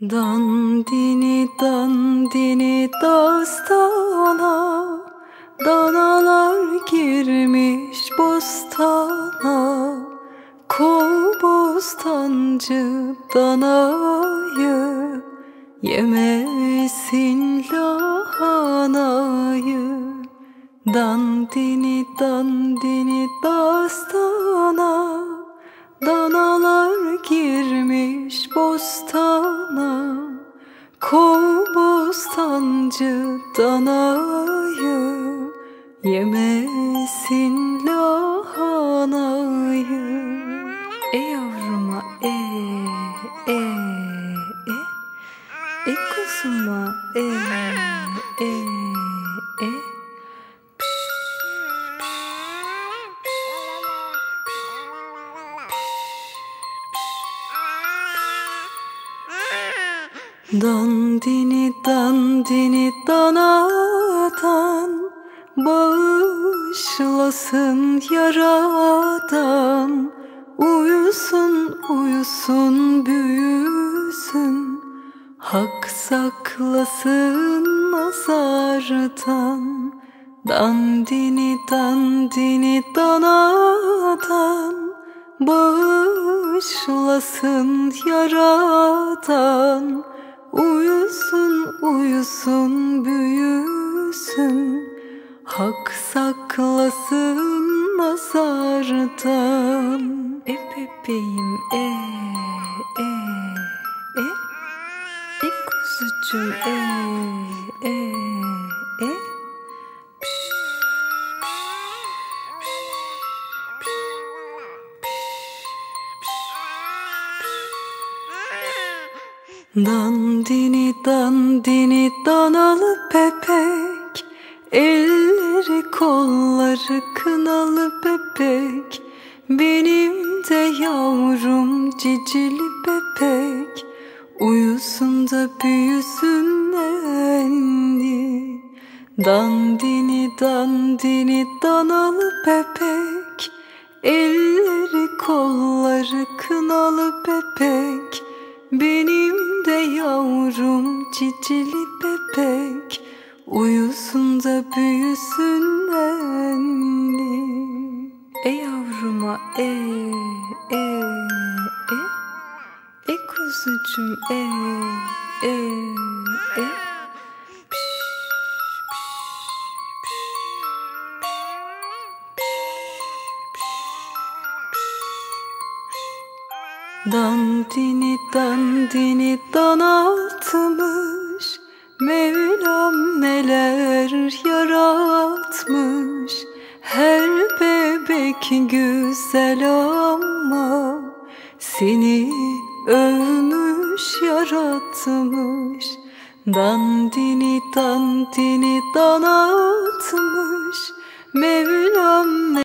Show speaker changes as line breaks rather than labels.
Dandini dandini dastana Danalar girmiş bostana. Kov bostancı danayı Yemesin lahanayı. Dandini dandini dastana bostancı danayı Yemesin lahanayı. E yavruma e e e. E kuzuma e e Dandini dandini danadan Bağışlasın yaradan. Uyusun uyusun büyüsün. Hak saklasın nazardan. Dandini dandini danadan Bağışlasın yaradan Uyusun uyusun büyüsün. Hak saklasın nazardan E bebeğim e e e. E kuzucuğum e Dandini dandini danalı bebek. Elleri kolları kınalı bebek. Benim de yavrum cicili bebek. Uyusun da büyüsün nenni Dandini dandini danalı bebek. Elleri kolları kınalı bebek. Benim de yavrum cicili bebek. Uyusun da büyüsün nenni E yavruma e e e. E kuzucum e e Dandini dandini donatmış Mevlam neler yaratmış. Her bebek güzel ama Seni övmüş yaratmış. Dandini dandini donatmış Mevlam